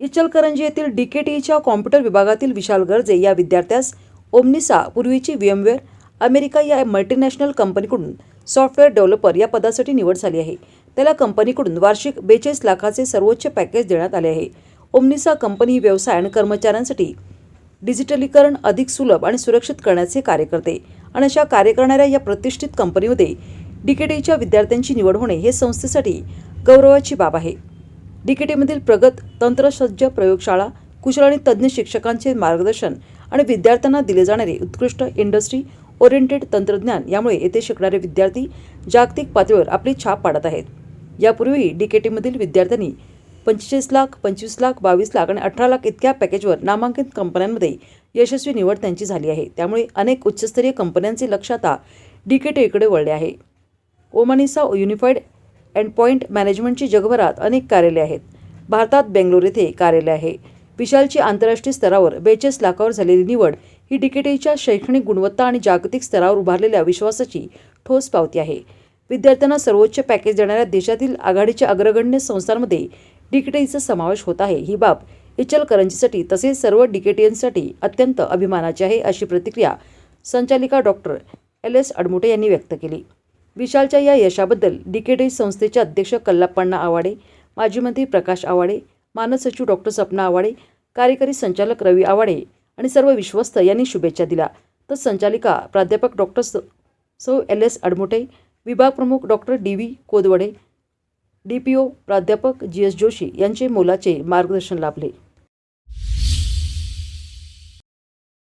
इचलकरंजी येथील डी के कॉम्प्युटर विभागातील विशाल गर्जे या विद्यार्थ्यास ओमनिसा पूर्वीची व्हीएमवेअर अमेरिका या मल्टीनॅशनल कंपनीकडून सॉफ्टवेअर डेव्हलपर या पदासाठी निवड झाली आहे. त्याला कंपनीकडून वार्षिक बेचाळीस लाखाचे सर्वोच्च पॅकेज देण्यात आले आहे. ओमनिसा कंपनी ही व्यवसाय आणि कर्मचाऱ्यांसाठी डिजिटलीकरण अधिक सुलभ आणि सुरक्षित करण्याचे कार्य करते आणि अशा कार्य करणाऱ्या या प्रतिष्ठित कंपनीमध्ये डीकेटीच्या विद्यार्थ्यांची निवड होणे हे संस्थेसाठी गौरवाची बाब आहे. डीकेटीमधील प्रगत तंत्रसज्ज प्रयोगशाळा कुशल आणि तज्ज्ञ शिक्षकांचे मार्गदर्शन आणि विद्यार्थ्यांना दिले जाणारे उत्कृष्ट इंडस्ट्री ओरिएंटेड तंत्रज्ञान यामुळे येथे शिकणारे विद्यार्थी जागतिक पातळीवर आपली छाप पाडत आहेत. यापूर्वी डीकेटीमधील विद्यार्थ्यांनी पंचेचाळीस लाख पंचवीस लाख बावीस लाख आणि अठरा लाख इतक्या पॅकेजवर नामांकित कंपन्यांमध्ये यशस्वी निवड त्यांची झाली आहे. त्यामुळे अनेक उच्चस्तरीय कंपन्यांचे लक्ष आता डीकेटीकडे वळले आहे. ओमानिसा युनिफाईड अँड पॉईंट मॅनेजमेंटची जगभरात अनेक कार्यालये आहेत. भारतात बेंगलोर येथे कार्यालय आहे. विशालची आंतरराष्ट्रीय स्तरावर बेचाळीस लाखावर झालेली निवड ही डिकेटीच्या शैक्षणिक गुणवत्ता आणि जागतिक स्तरावर उभारलेल्या विश्वासाची ठोस पावती आहे. विद्यार्थ्यांना सर्वोच्च पॅकेज देणाऱ्या देशातील आघाडीच्या अग्रगण्य संस्थांमध्ये डिकेटीचा समावेश होत आहे. ही बाब इचलकरंजीसाठी तसेच सर्व डिकेटियन्ससाठी अत्यंत अभिमानाची आहे अशी प्रतिक्रिया संचालिका डॉक्टर एल एस अडमुटे यांनी व्यक्त केली. विशालच्या या यशाबद्दल डीकेटी संस्थेचे अध्यक्ष कल्लाप्पण्णा आवाडे माजी मंत्री प्रकाश आवाडे मानद सचिव डॉक्टर सपना आवाडे कार्यकारी संचालक रवी आवाडे आणि सर्व विश्वस्त यांनी शुभेच्छा दिल्या. तर संचालिका प्राध्यापक डॉक्टर स सौ एल एस अडमुटे विभाग प्रमुख doctor D V Kodwade D P O प्राध्यापक जी एस जोशी यांचे मोलाचे मार्गदर्शन लाभले.